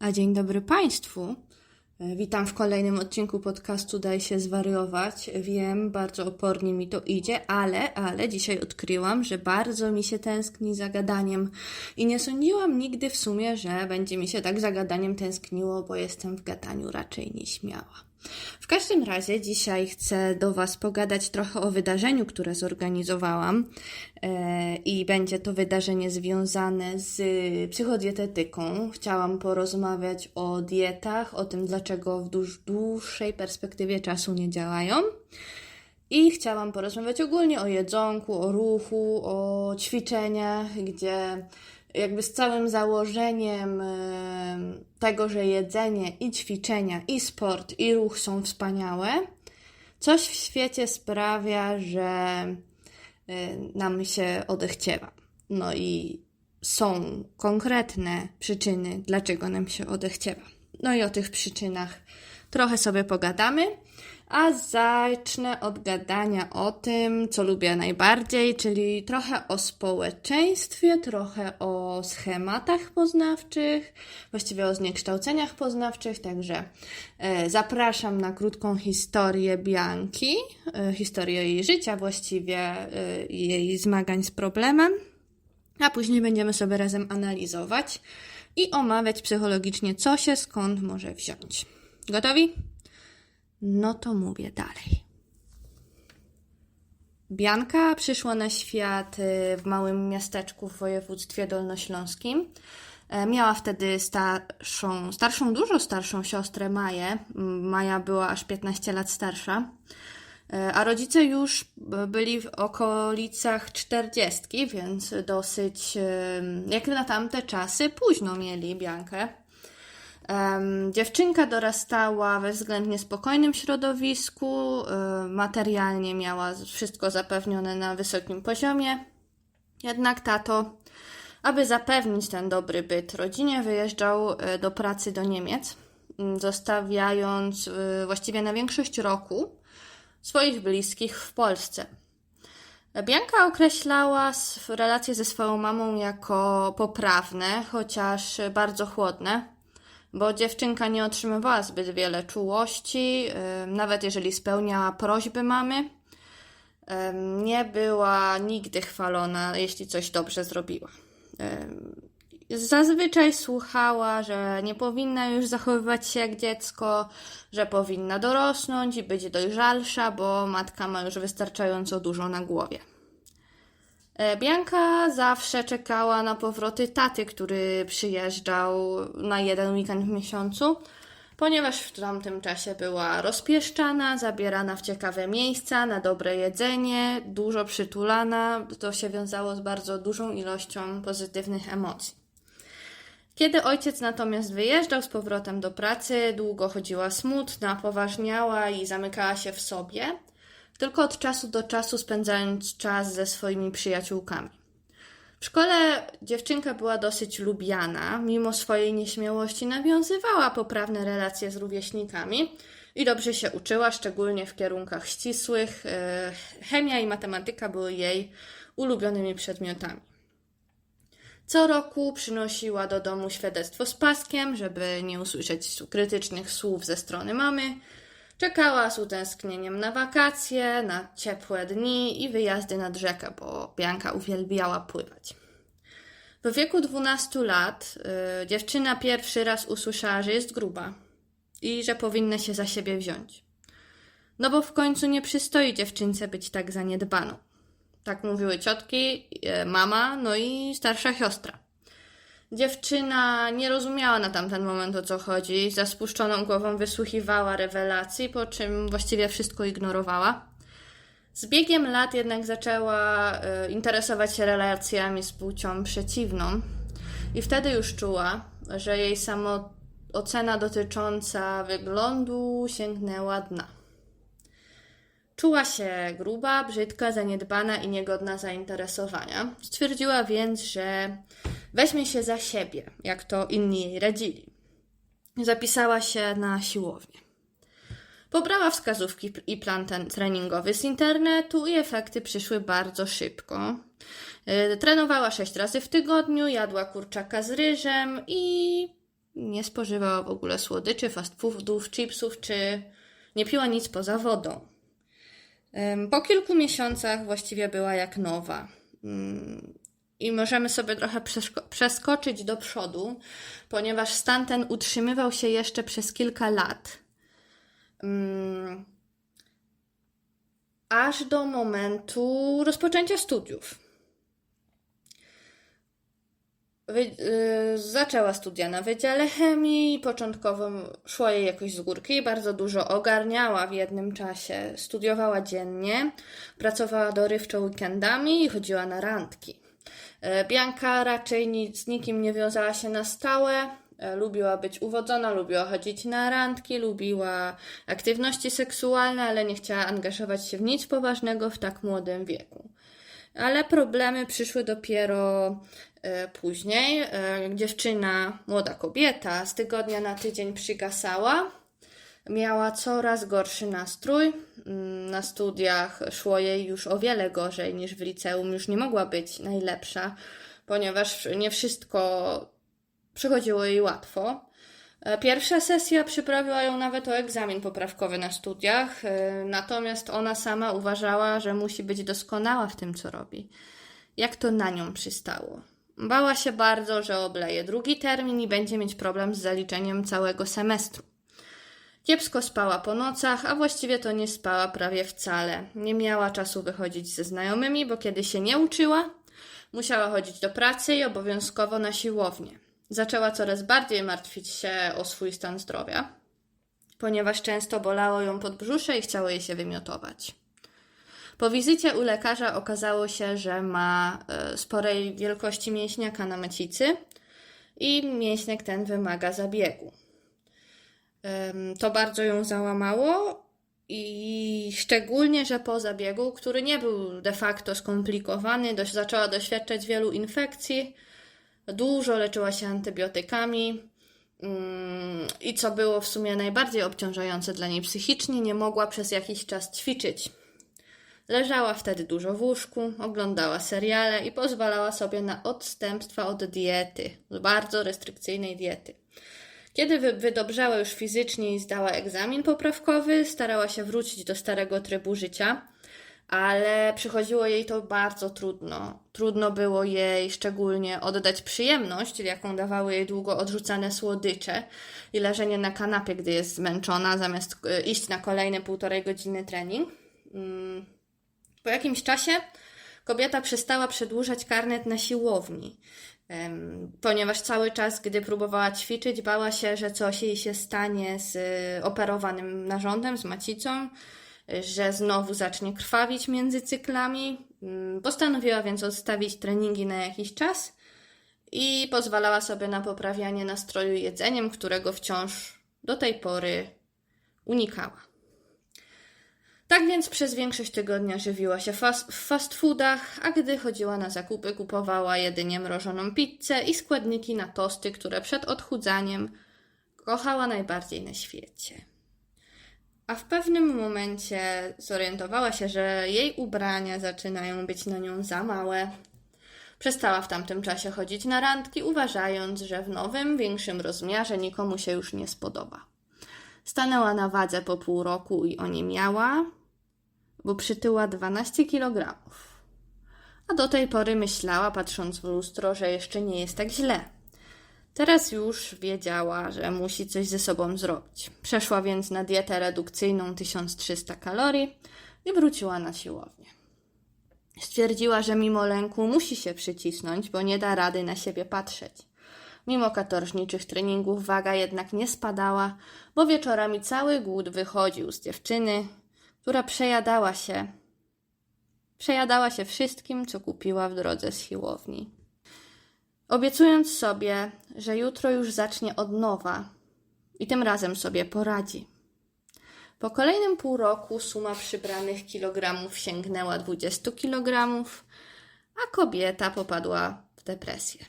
A dzień dobry Państwu. E, Witam w kolejnym odcinku podcastu Daj się zwariować. Wiem, bardzo opornie mi to idzie, ale, ale dzisiaj odkryłam, że bardzo mi się tęskni za gadaniem i nie sądziłam nigdy w sumie, że będzie mi się tak za gadaniem tęskniło, bo jestem w gadaniu raczej nieśmiała. W każdym razie dzisiaj chcę do Was pogadać trochę o wydarzeniu, które zorganizowałam e, i będzie to wydarzenie związane z psychodietetyką. Chciałam porozmawiać o dietach, o tym dlaczego w dłuż, dłuższej perspektywie czasu nie działają. I chciałam porozmawiać ogólnie o jedzonku, o ruchu, o ćwiczeniach, gdzie jakby z całym założeniem e, tego, że jedzenie i ćwiczenia, i sport, i ruch są wspaniałe, coś w świecie sprawia, że e, nam się odechciewa. No i są konkretne przyczyny, dlaczego nam się odechciewa. No i o tych przyczynach trochę sobie pogadamy. A zacznę od gadania o tym, co lubię najbardziej, czyli trochę o społeczeństwie, trochę o schematach poznawczych, właściwie o zniekształceniach poznawczych. Także e, zapraszam na krótką historię Bianki, e, historię jej życia, właściwie e, jej zmagań z problemem, a później będziemy sobie razem analizować i omawiać psychologicznie, co się skąd może wziąć. Gotowi? No to mówię dalej. Bianka przyszła na świat y, w małym miasteczku w województwie dolnośląskim. E, Miała wtedy starszą, starszą, dużo starszą siostrę Maję. Maja była aż 15 lat starsza. E, A rodzice już byli w okolicach 40, więc dosyć, y, jak na tamte czasy, późno mieli Biankę. Dziewczynka dorastała we względnie spokojnym środowisku, y, materialnie miała wszystko zapewnione na wysokim poziomie. Jednak tato, aby zapewnić ten dobry byt rodzinie, wyjeżdżał y, do pracy do Niemiec, mm, zostawiając y, właściwie na większość roku swoich bliskich w Polsce. Bianka określała relacje ze swoją mamą jako poprawne, chociaż bardzo chłodne bo dziewczynka nie otrzymywała zbyt wiele czułości, nawet jeżeli spełniała prośby mamy. Nie była nigdy chwalona, jeśli coś dobrze zrobiła. Zazwyczaj słuchała, że nie powinna już zachowywać się jak dziecko, że powinna dorosnąć i być dojrzalsza, bo matka ma już wystarczająco dużo na głowie. E, Bianka zawsze czekała na powroty taty, który przyjeżdżał na jeden weekend w miesiącu, ponieważ w tamtym czasie była rozpieszczana, zabierana w ciekawe miejsca, na dobre jedzenie, dużo przytulana. To się wiązało z bardzo dużą ilością pozytywnych emocji. Kiedy ojciec natomiast wyjeżdżał z powrotem do pracy, długo chodziła smutna, poważniała i zamykała się w sobie, tylko od czasu do czasu spędzając czas ze swoimi przyjaciółkami. W szkole dziewczynka była dosyć lubiana, mimo swojej nieśmiałości nawiązywała poprawne relacje z rówieśnikami i dobrze się uczyła, szczególnie w kierunkach ścisłych. E, Chemia i matematyka były jej ulubionymi przedmiotami. Co roku przynosiła do domu świadectwo z paskiem, żeby nie usłyszeć krytycznych słów ze strony mamy. Czekała z utęsknieniem na wakacje, na ciepłe dni i wyjazdy nad rzekę, bo Bianka uwielbiała pływać. W wieku 12 lat y, dziewczyna pierwszy raz usłyszała, że jest gruba i że powinna się za siebie wziąć. No bo w końcu nie przystoi dziewczynce być tak zaniedbaną. Tak mówiły ciotki, e, mama, no i starsza siostra. Dziewczyna nie rozumiała na tamten moment o co chodzi, za spuszczoną głową wysłuchiwała rewelacji, po czym właściwie wszystko ignorowała. Z biegiem lat jednak zaczęła e, interesować się relacjami z płcią przeciwną i wtedy już czuła, że jej samoocena dotycząca wyglądu sięgnęła dna. Czuła się gruba, brzydka, zaniedbana i niegodna zainteresowania. Stwierdziła więc, że weźmie się za siebie, jak to inni jej radzili. Zapisała się na siłownię. Pobrała wskazówki i plan ten treningowy z internetu i efekty przyszły bardzo szybko. Yy, Trenowała sześć razy w tygodniu, jadła kurczaka z ryżem i nie spożywała w ogóle słodyczy, fast foodów, chipsów, czy nie piła nic poza wodą. Po kilku miesiącach właściwie była jak nowa. I możemy sobie trochę przeskoczyć do przodu, ponieważ stan ten utrzymywał się jeszcze przez kilka lat. Mm, Aż do momentu rozpoczęcia studiów. Y, zaczęła studia na Wydziale Chemii. Początkowo szło jej jakoś z górki i bardzo dużo ogarniała w jednym czasie. Studiowała dziennie, pracowała dorywczo weekendami i chodziła na randki. E, Bianka raczej nic, z nikim nie wiązała się na stałe. E, Lubiła być uwodzona, lubiła chodzić na randki, lubiła aktywności seksualne, ale nie chciała angażować się w nic poważnego w tak młodym wieku. Ale problemy przyszły dopiero e, później. Dziewczyna, młoda kobieta, z tygodnia na tydzień przygasała. Miała coraz gorszy nastrój. Mm, Na studiach szło jej już o wiele gorzej niż w liceum. Już nie mogła być najlepsza, ponieważ nie wszystko przychodziło jej łatwo. E, Pierwsza sesja przyprawiła ją nawet o egzamin poprawkowy na studiach, e, natomiast ona sama uważała, że musi być doskonała w tym, co robi. Jak to na nią przystało? Bała się bardzo, że obleje drugi termin i będzie mieć problem z zaliczeniem całego semestru. Kiepsko spała po nocach, a właściwie to nie spała prawie wcale. Nie miała czasu wychodzić ze znajomymi, bo kiedy się nie uczyła, musiała chodzić do pracy i obowiązkowo na siłownię. Zaczęła coraz bardziej martwić się o swój stan zdrowia, ponieważ często bolało ją podbrzusze i chciało jej się wymiotować. Po wizycie u lekarza okazało się, że ma e, sporej wielkości mięśniaka na mecicy i mięśniak ten wymaga zabiegu. To bardzo ją załamało i szczególnie, że po zabiegu, który nie był de facto skomplikowany, dość zaczęła doświadczać wielu infekcji, dużo leczyła się antybiotykami mm, i co było w sumie najbardziej obciążające dla niej psychicznie, nie mogła przez jakiś czas ćwiczyć. Leżała wtedy dużo w łóżku, oglądała seriale i pozwalała sobie na odstępstwa od diety, bardzo restrykcyjnej diety. Kiedy wy- wydobrzała już fizycznie i zdała egzamin poprawkowy, starała się wrócić do starego trybu życia, ale przychodziło jej to bardzo trudno. Trudno było jej szczególnie oddać przyjemność, jaką dawały jej długo odrzucane słodycze i leżenie na kanapie, gdy jest zmęczona, zamiast e, iść na kolejne półtorej godziny trening. Mm. Po jakimś czasie kobieta przestała przedłużać karnet na siłowni, ponieważ cały czas, gdy próbowała ćwiczyć, bała się, że coś jej się stanie z y, operowanym narządem, z macicą, że znowu zacznie krwawić między cyklami. Mm, Postanowiła więc odstawić treningi na jakiś czas i pozwalała sobie na poprawianie nastroju jedzeniem, którego wciąż do tej pory unikała. Tak więc przez większość tygodnia żywiła się w fast foodach, a gdy chodziła na zakupy, kupowała jedynie mrożoną pizzę i składniki na tosty, które przed odchudzaniem kochała najbardziej na świecie. A w pewnym momencie zorientowała się, że jej ubrania zaczynają być na nią za małe. Przestała w tamtym czasie chodzić na randki, uważając, że w nowym, większym rozmiarze nikomu się już nie spodoba. Stanęła na wadze po pół roku i oniemiała, bo przytyła 12 kg. A do tej pory myślała, patrząc w lustro, że jeszcze nie jest tak źle. Teraz już wiedziała, że musi coś ze sobą zrobić. Przeszła więc na dietę redukcyjną 1300 kalorii i wróciła na siłownię. Stwierdziła, że mimo lęku musi się przycisnąć, bo nie da rady na siebie patrzeć. Mimo katorżniczych treningów waga jednak nie spadała, bo wieczorami cały głód wychodził z dziewczyny, która przejadała się. Przejadała się wszystkim, co kupiła w drodze z siłowni. Obiecując sobie, że jutro już zacznie od nowa i tym razem sobie poradzi. Po kolejnym pół roku suma przybranych kilogramów sięgnęła 20 kilogramów, a kobieta popadła w depresję.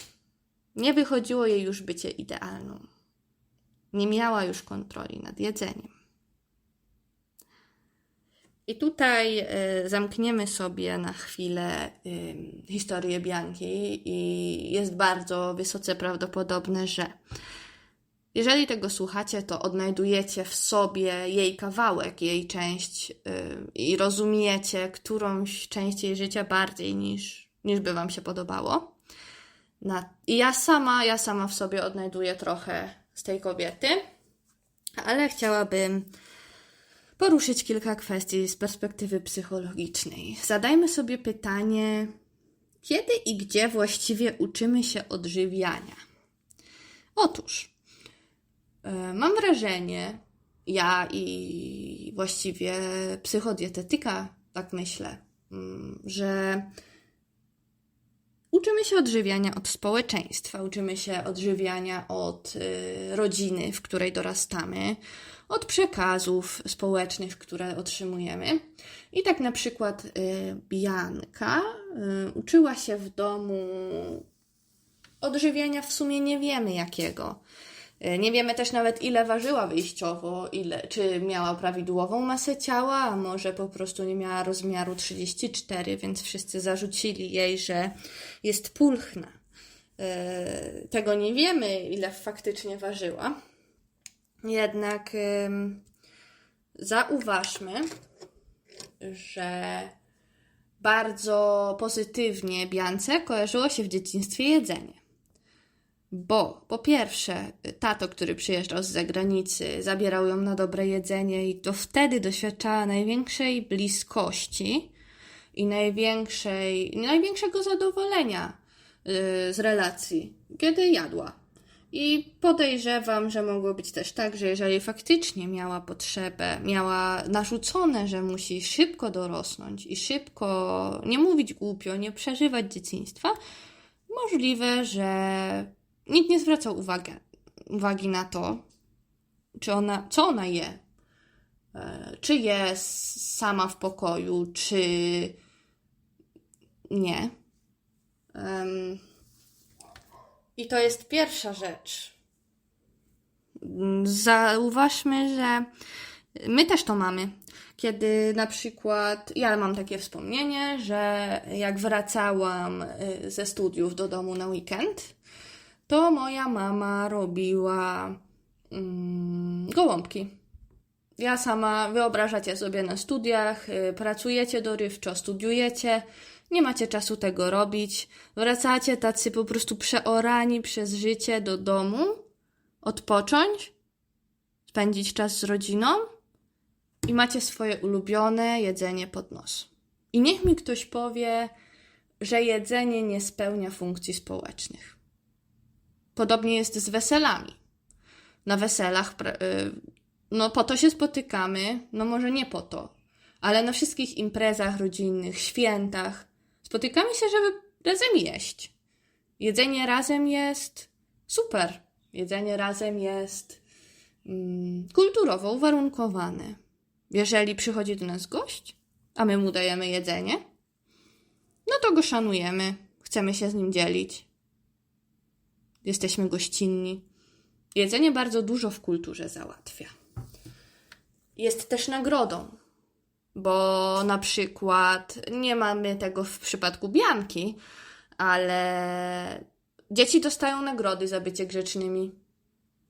Nie wychodziło jej już bycie idealną. Nie miała już kontroli nad jedzeniem. I tutaj y, zamkniemy sobie na chwilę y, historię Bianki i jest bardzo wysoce prawdopodobne, że Jeżeli tego słuchacie, to odnajdujecie w sobie jej kawałek, jej część yy, i rozumiecie którąś część jej życia bardziej niż, niż by Wam się podobało. I ja sama, ja sama w sobie odnajduję trochę z tej kobiety, ale chciałabym poruszyć kilka kwestii z perspektywy psychologicznej. Zadajmy sobie pytanie, kiedy i gdzie właściwie uczymy się odżywiania? Otóż, e, mam wrażenie, ja i właściwie psychodietetyka, tak myślę, mm, że uczymy się odżywiania od społeczeństwa, uczymy się odżywiania od y, rodziny, w której dorastamy, od przekazów społecznych, które otrzymujemy. I tak na przykład y, Bianka y, uczyła się w domu odżywiania, w sumie nie wiemy jakiego. Y, Nie wiemy też nawet, ile ważyła wyjściowo, ile, czy miała prawidłową masę ciała, a może po prostu nie miała rozmiaru 34, więc wszyscy zarzucili jej, że jest pulchna. Tego nie wiemy, ile faktycznie ważyła. Jednak zauważmy, że bardzo pozytywnie Biance kojarzyło się w dzieciństwie jedzenie. Bo po pierwsze, tato, który przyjeżdżał z zagranicy, zabierał ją na dobre jedzenie i to wtedy doświadczała największej bliskości i największej, największego zadowolenia yy, z relacji, kiedy jadła. I podejrzewam, że mogło być też tak, że jeżeli faktycznie miała potrzebę, miała narzucone, że musi szybko dorosnąć i szybko nie mówić głupio, nie przeżywać dzieciństwa, możliwe, że nikt nie zwracał uwagi, uwagi na to, czy ona, co ona je. E, Czy jest sama w pokoju, czy nie. Em, I to jest pierwsza rzecz. Zauważmy, że my też to mamy. Kiedy na przykład ja mam takie wspomnienie, że jak wracałam y, ze studiów do domu na weekend, to moja mama robiła mm, gołąbki. Ja sama, wyobrażacie sobie na studiach, y, pracujecie dorywczo, studiujecie, nie macie czasu tego robić, wracacie tacy po prostu przeorani przez życie do domu, odpocząć, spędzić czas z rodziną i macie swoje ulubione jedzenie pod nos. I niech mi ktoś powie, że jedzenie nie spełnia funkcji społecznych. Podobnie jest z weselami. Na weselach, y, no po to się spotykamy, no może nie po to, ale na wszystkich imprezach rodzinnych, świętach spotykamy się, żeby razem jeść. Jedzenie razem jest super. Jedzenie razem jest mm, kulturowo uwarunkowane. Jeżeli przychodzi do nas gość, a my mu dajemy jedzenie, no to go szanujemy, chcemy się z nim dzielić. Jesteśmy gościnni. Jedzenie bardzo dużo w kulturze załatwia. Jest też nagrodą, bo na przykład nie mamy tego w przypadku Bianki, ale dzieci dostają nagrody za bycie grzecznymi.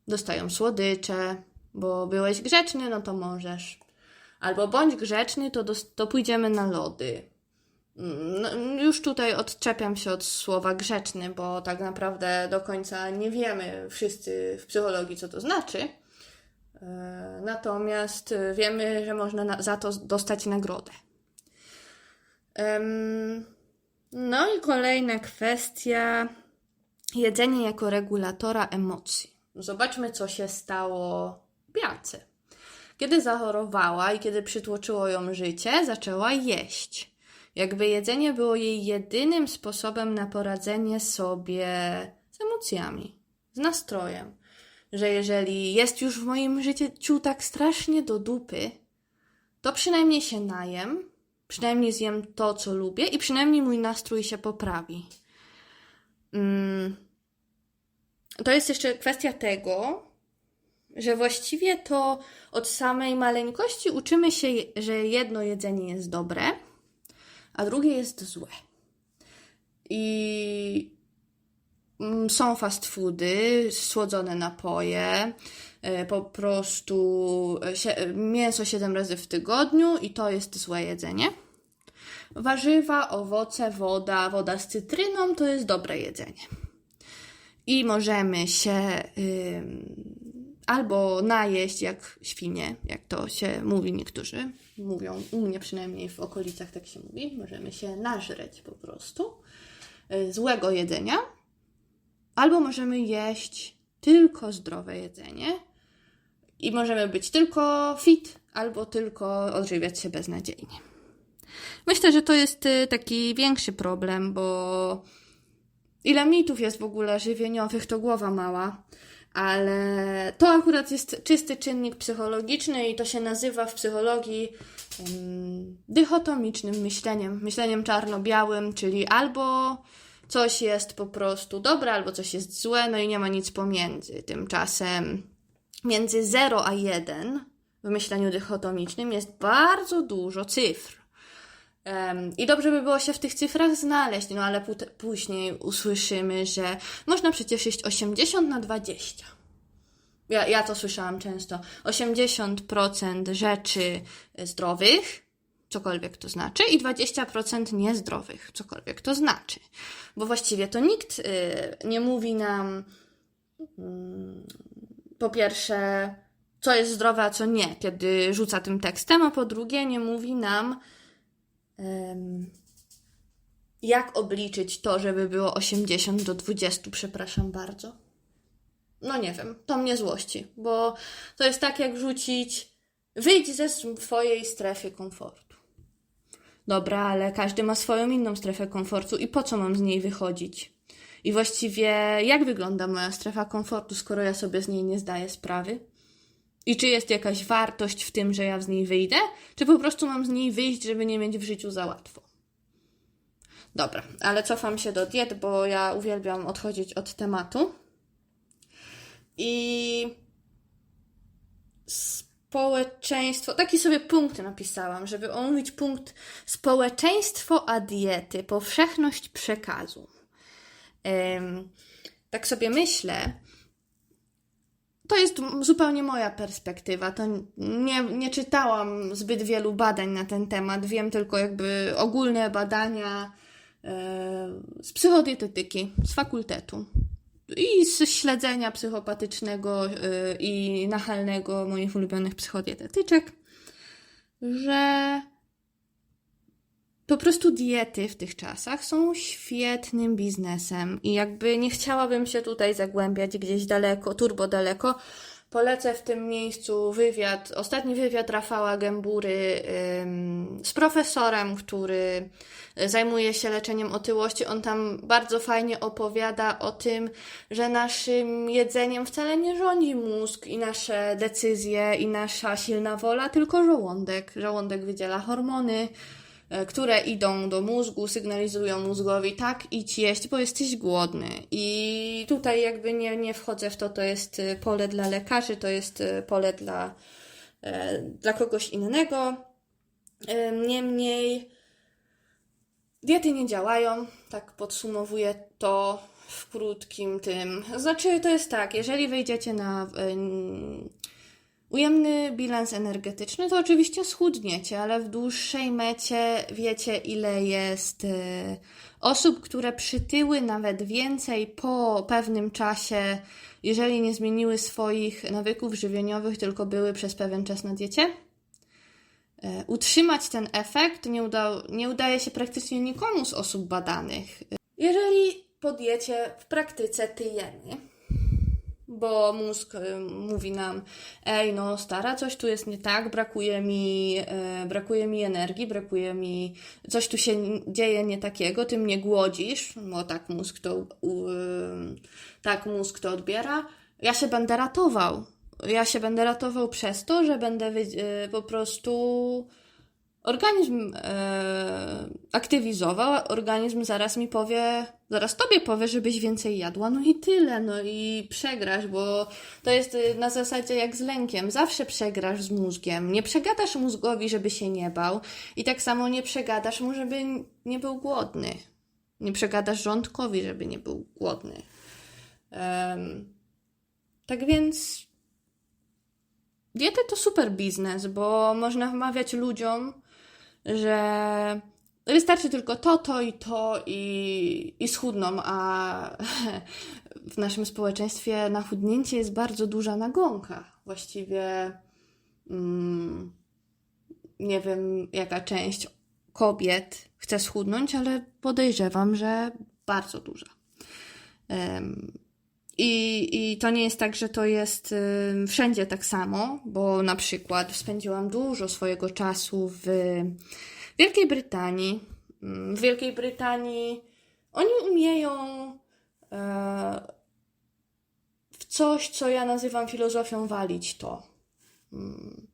Dostają słodycze, bo byłeś grzeczny, no to możesz. Albo bądź grzeczny, to, to pójdziemy na lody. No, już tutaj odczepiam się od słowa grzeczny, bo tak naprawdę do końca nie wiemy wszyscy w psychologii, co to znaczy. E, Natomiast e, wiemy, że można na, za to dostać nagrodę. No i kolejna kwestia. Jedzenie jako regulatora emocji. Zobaczmy, co się stało Biance. Kiedy zachorowała i kiedy przytłoczyło ją życie, zaczęła jeść. Jakby jedzenie było jej jedynym sposobem na poradzenie sobie z emocjami, z nastrojem. Że jeżeli jest już w moim życiu tak strasznie do dupy, to przynajmniej się najem, przynajmniej zjem to, co lubię i przynajmniej mój nastrój się poprawi. Mm. To jest jeszcze kwestia tego, że właściwie to od samej maleńkości uczymy się, że jedno jedzenie jest dobre, a drugie jest złe. I Są fast foody, słodzone napoje, e, po prostu e, e, mięso 7 razy w tygodniu i to jest złe jedzenie. Warzywa, owoce, woda, woda z cytryną to jest dobre jedzenie. I możemy się albo najeść jak świnie, jak to się mówi niektórzy. Mówią, u mnie przynajmniej w okolicach tak się mówi. Możemy się nażreć po prostu złego jedzenia, albo możemy jeść tylko zdrowe jedzenie i możemy być tylko fit, albo tylko odżywiać się beznadziejnie. Myślę, że to jest y, taki większy problem, bo ile mitów jest w ogóle żywieniowych, to głowa mała. Ale to akurat jest czysty czynnik psychologiczny i to się nazywa w psychologii um, dychotomicznym myśleniem, myśleniem czarno-białym, czyli albo coś jest po prostu dobre, albo coś jest złe, no i nie ma nic pomiędzy. Tymczasem między 0 a 1 w myśleniu dychotomicznym jest bardzo dużo cyfr. I dobrze by było się w tych cyfrach znaleźć, no ale później usłyszymy, że można przecież jeść 80 na 20. Ja, ja to słyszałam często. 80% rzeczy zdrowych, cokolwiek to znaczy, i 20% niezdrowych, cokolwiek to znaczy. Bo właściwie to nikt y, nie mówi nam, mm, po pierwsze, co jest zdrowe, a co nie, kiedy rzuca tym tekstem, a po drugie, nie mówi nam, jak obliczyć to, żeby było 80 do 20, przepraszam bardzo. No nie wiem, to mnie złości, bo to jest tak jak rzucić wyjdź ze swojej strefy komfortu. Dobra, ale każdy ma swoją inną strefę komfortu i po co mam z niej wychodzić? I właściwie jak wygląda moja strefa komfortu, skoro ja sobie z niej nie zdaję sprawy? I czy jest jakaś wartość w tym, że ja z niej wyjdę? Czy po prostu mam z niej wyjść, żeby nie mieć w życiu za łatwo? Dobra, ale cofam się do diet, bo ja uwielbiam odchodzić od tematu. I społeczeństwo, taki sobie punkt napisałam, żeby omówić punkt społeczeństwo a diety, powszechność przekazu. Tak sobie myślę, to jest zupełnie moja perspektywa. To nie, nie czytałam zbyt wielu badań na ten temat. Wiem tylko jakby ogólne badania e, z psychodietetyki, z fakultetu i z śledzenia psychopatycznego e, i nachalnego moich ulubionych psychodietetyczek, że po prostu diety w tych czasach są świetnym biznesem i jakby nie chciałabym się tutaj zagłębiać gdzieś daleko, turbo daleko. Polecę w tym miejscu wywiad, ostatni wywiad Rafała Gębury z profesorem, który zajmuje się leczeniem otyłości. On tam bardzo fajnie opowiada o tym, że naszym jedzeniem wcale nie rządzi mózg i nasze decyzje i nasza silna wola, tylko żołądek. Żołądek wydziela hormony, e, które idą do mózgu, sygnalizują mózgowi, tak, idź jeść, bo jesteś głodny. I tutaj jakby nie, nie wchodzę w to, to jest e, pole dla lekarzy, to jest e, pole dla, dla kogoś innego. Niemniej diety nie działają, tak podsumowuję to w krótkim tym. Znaczy, to jest tak, jeżeli wejdziecie na em, ujemny bilans energetyczny, to oczywiście schudniecie, ale w dłuższej mecie wiecie, ile jest e, osób, które przytyły nawet więcej po pewnym czasie, jeżeli nie zmieniły swoich nawyków żywieniowych, tylko były przez pewien czas na diecie. E, Utrzymać ten efekt nie, nie udaje się praktycznie nikomu z osób badanych. Jeżeli po diecie w praktyce tyjemy, bo mózg y, mówi nam, ej, no stara, coś tu jest nie tak, brakuje mi, e, brakuje mi energii, brakuje mi, coś tu się dzieje nie takiego, ty mnie głodzisz, bo tak mózg to, tak mózg to odbiera, ja się będę ratował. Ja się będę ratował przez to, że będę y, po prostu organizm e, aktywizował, organizm zaraz mi powie, zaraz tobie powie, żebyś więcej jadła, no i tyle, no i przegrasz, bo to jest y, na zasadzie jak z lękiem, zawsze przegrasz z mózgiem, nie przegadasz mózgowi, żeby się nie bał i tak samo nie przegadasz mu, żeby nie był głodny, nie przegadasz żołądkowi, żeby nie był głodny. Em, tak więc diety to super biznes, bo można wmawiać ludziom, że wystarczy tylko to, to i to i, i schudną, a w naszym społeczeństwie na chudnięcie jest bardzo duża nagonka. Właściwie mm, nie wiem, jaka część kobiet chce schudnąć, ale podejrzewam, że bardzo duża. Em, i, I to nie jest tak, że to jest ym, wszędzie tak samo, bo na przykład spędziłam dużo swojego czasu w Wielkiej Brytanii. Ym, W Wielkiej Brytanii oni umieją e, w coś, co ja nazywam filozofią walić to. Ym,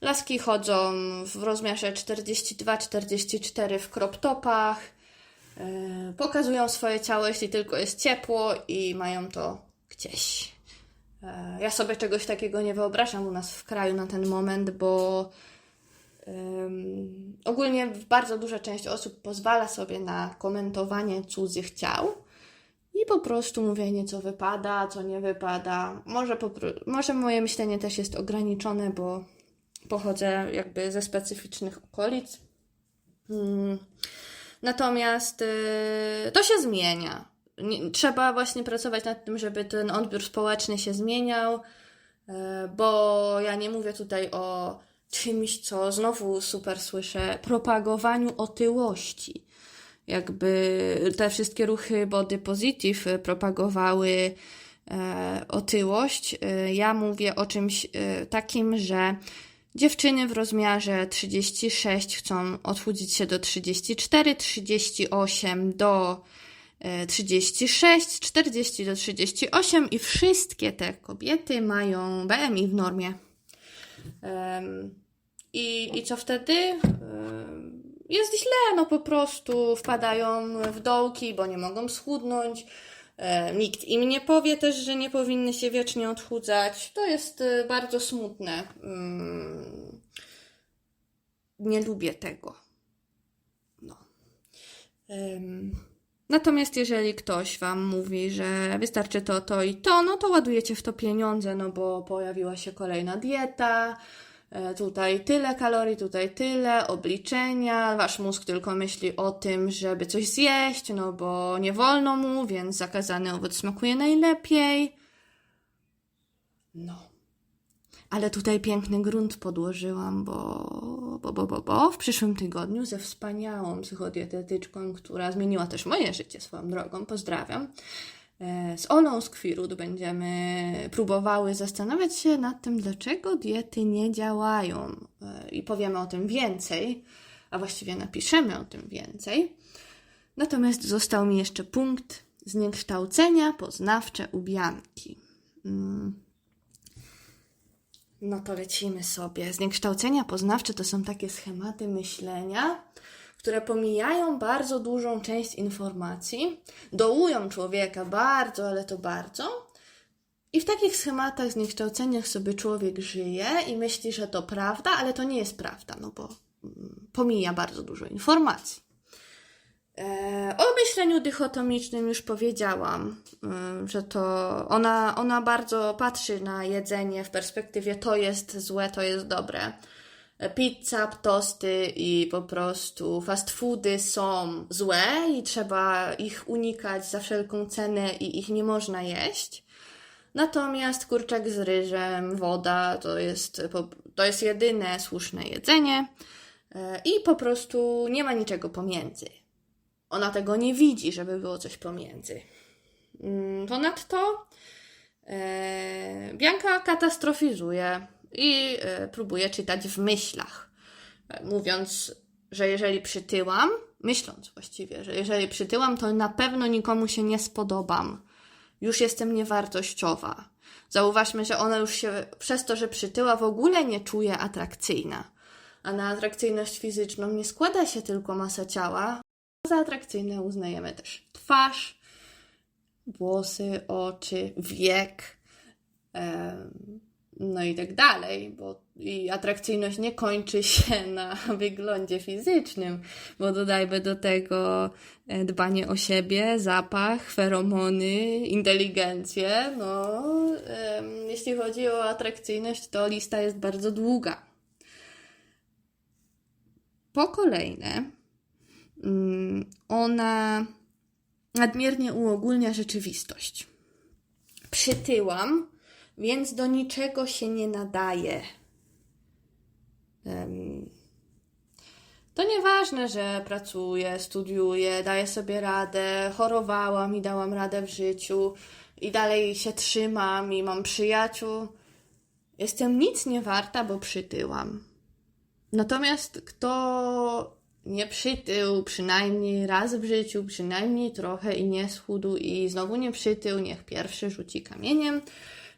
Laski chodzą w rozmiarze 42-44 w crop topach. E, Pokazują swoje ciało, jeśli tylko jest ciepło i mają to gdzieś. E, Ja sobie czegoś takiego nie wyobrażam u nas w kraju na ten moment, bo em, ogólnie bardzo duża część osób pozwala sobie na komentowanie cudzych ciał i po prostu mówienie, co wypada, co nie wypada. Może, może moje myślenie też jest ograniczone, bo pochodzę jakby ze specyficznych okolic. Mm. Natomiast y, to się zmienia. Trzeba właśnie pracować nad tym, żeby ten odbiór społeczny się zmieniał, y, bo ja nie mówię tutaj o czymś, co znowu super słyszę, propagowaniu otyłości. Jakby te wszystkie ruchy body positive propagowały e, otyłość. E, Ja mówię o czymś e, takim, że dziewczyny w rozmiarze 36 chcą odchudzić się do 34, 38 do e, 36, 40 do 38 i wszystkie te kobiety mają BMI w normie. I, I co wtedy? Jest źle, no po prostu wpadają w dołki, bo nie mogą schudnąć. E, Nikt im nie powie też, że nie powinny się wiecznie odchudzać. To jest e, bardzo smutne. Mm, Nie lubię tego. No. Natomiast jeżeli ktoś Wam mówi, że wystarczy to, to i to, no to ładujecie w to pieniądze, no bo pojawiła się kolejna dieta, tutaj tyle kalorii, tutaj tyle, obliczenia, Wasz mózg tylko myśli o tym, żeby coś zjeść, no bo nie wolno mu, więc zakazany owoc smakuje najlepiej. No. Ale tutaj piękny grunt podłożyłam, bo, bo, bo, bo, bo w przyszłym tygodniu ze wspaniałą psychodietetyczką, która zmieniła też moje życie swoją drogą, pozdrawiam, e, z Olą Skwirut będziemy próbowały zastanawiać się nad tym, dlaczego diety nie działają. E, I powiemy o tym więcej, a właściwie napiszemy o tym więcej. Natomiast został mi jeszcze punkt zniekształcenia poznawcze ubianki. Mm. No to lecimy sobie. Zniekształcenia poznawcze to są takie schematy myślenia, które pomijają bardzo dużą część informacji, dołują człowieka bardzo, ale to bardzo. I w takich schematach, zniekształceniach sobie człowiek żyje i myśli, że to prawda, ale to nie jest prawda, no bo mm, pomija bardzo dużo informacji. E, O myśleniu dychotomicznym już powiedziałam, ym, że to ona, ona bardzo patrzy na jedzenie w perspektywie to jest złe, to jest dobre. Pizza, tosty i po prostu fast foody są złe i trzeba ich unikać za wszelką cenę i ich nie można jeść. Natomiast kurczak z ryżem, woda to jest, to jest jedyne słuszne jedzenie e, i po prostu nie ma niczego pomiędzy. Ona tego nie widzi, żeby było coś pomiędzy. Mm, Ponadto e, Bianka katastrofizuje i e, próbuje czytać w myślach, e, mówiąc, że jeżeli przytyłam, myśląc właściwie, że jeżeli przytyłam, to na pewno nikomu się nie spodobam. Już jestem niewartościowa. Zauważmy, że ona już się przez to, że przytyła, w ogóle nie czuje atrakcyjna. A na atrakcyjność fizyczną nie składa się tylko masa ciała, za atrakcyjne uznajemy też twarz, włosy, oczy, wiek. No i tak dalej, bo i atrakcyjność nie kończy się na wyglądzie fizycznym, bo dodajmy do tego e, dbanie o siebie, zapach, feromony, inteligencję. No, jeśli chodzi o atrakcyjność, to lista jest bardzo długa. Po kolejne, mm, ona nadmiernie uogólnia rzeczywistość. Przytyłam, więc do niczego się nie nadaje. To nieważne, że pracuję, studiuję, daję sobie radę, chorowałam i dałam radę w życiu i dalej się trzymam i mam przyjaciół. Jestem nic nie warta, bo przytyłam. Natomiast kto nie przytył przynajmniej raz w życiu, przynajmniej trochę i nie schudł i znowu nie przytył, niech pierwszy rzuci kamieniem.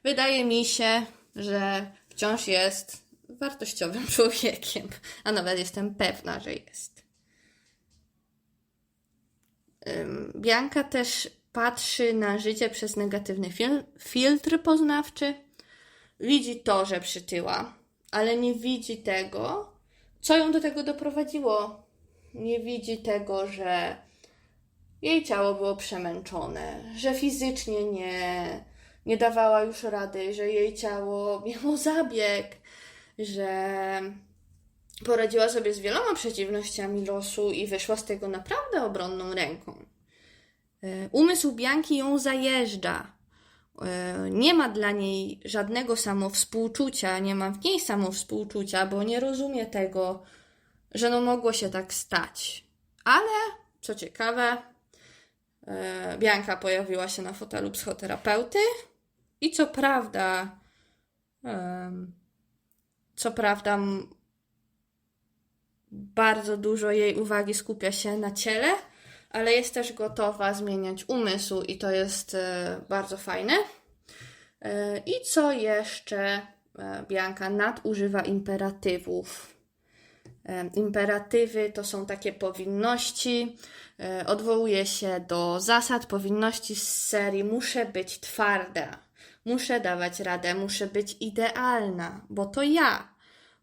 Wydaje mi się, że wciąż jest wartościowym człowiekiem, a nawet jestem pewna, że jest. Bianka też patrzy na życie przez negatywny fil- filtr poznawczy. Widzi to, że przytyła, ale nie widzi tego, co ją do tego doprowadziło. Nie widzi tego, że jej ciało było przemęczone, że fizycznie nie, nie dawała już rady, że jej ciało miało zabieg, że poradziła sobie z wieloma przeciwnościami losu i wyszła z tego naprawdę obronną ręką. E, Umysł Bianki ją zajeżdża. E, Nie ma dla niej żadnego samowspółczucia, nie ma w niej samowspółczucia, bo nie rozumie tego, że no mogło się tak stać. Ale, co ciekawe, e, Bianka pojawiła się na fotelu psychoterapeuty i co prawda, co prawda, bardzo dużo jej uwagi skupia się na ciele, ale jest też gotowa zmieniać umysł i to jest e, bardzo fajne. E, I co jeszcze? E, Bianka nadużywa imperatywów. Imperatywy to są takie powinności. Odwołuje się do zasad powinności z serii muszę być twarda, muszę dawać radę, muszę być idealna, bo to ja.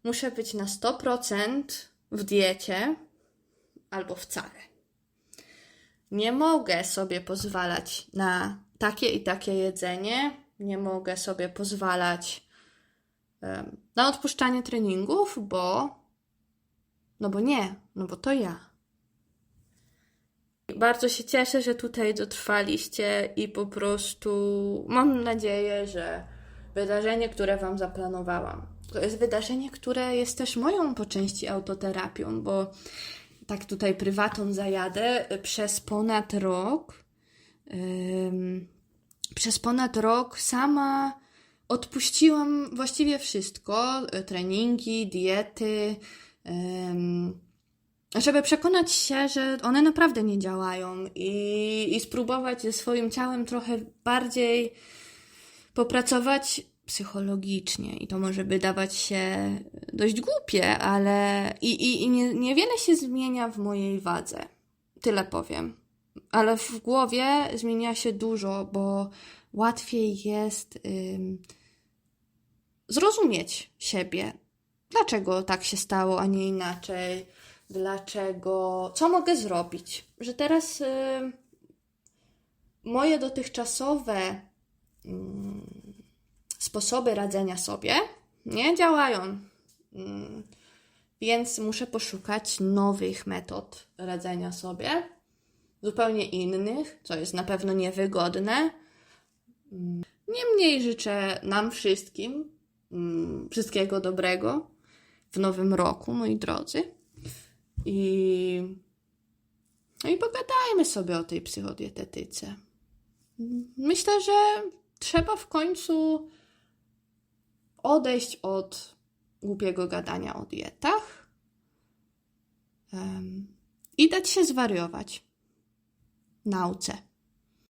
Muszę być na 100% w diecie albo wcale. Nie mogę sobie pozwalać na takie i takie jedzenie, nie mogę sobie pozwalać na odpuszczanie treningów, bo no bo nie, no bo to ja. Bardzo się cieszę, że tutaj dotrwaliście i po prostu mam nadzieję, że wydarzenie, które Wam zaplanowałam, to jest wydarzenie, które jest też moją po części autoterapią, bo tak tutaj prywatą zajadę przez ponad rok. przez ponad rok sama odpuściłam właściwie wszystko: y, treningi, diety, ym, żeby przekonać się, że one naprawdę nie działają i, i spróbować ze swoim ciałem trochę bardziej popracować psychologicznie. I to może wydawać się dość głupie, ale i, i, i nie, niewiele się zmienia w mojej wadze. Tyle powiem. Ale w głowie zmienia się dużo, bo łatwiej jest ym, zrozumieć siebie. Dlaczego tak się stało, a nie inaczej? Dlaczego? Co mogę zrobić? Że teraz ym, moje dotychczasowe ym, sposoby radzenia sobie nie działają. Mm, Więc muszę poszukać nowych metod radzenia sobie, zupełnie innych, co jest na pewno niewygodne. Mm, Niemniej życzę nam wszystkim wszystkiego dobrego w nowym roku, moi drodzy. I, no i pogadajmy sobie o tej psychodietetyce. Myślę, że trzeba w końcu odejść od głupiego gadania o dietach em, i dać się zwariować nauce.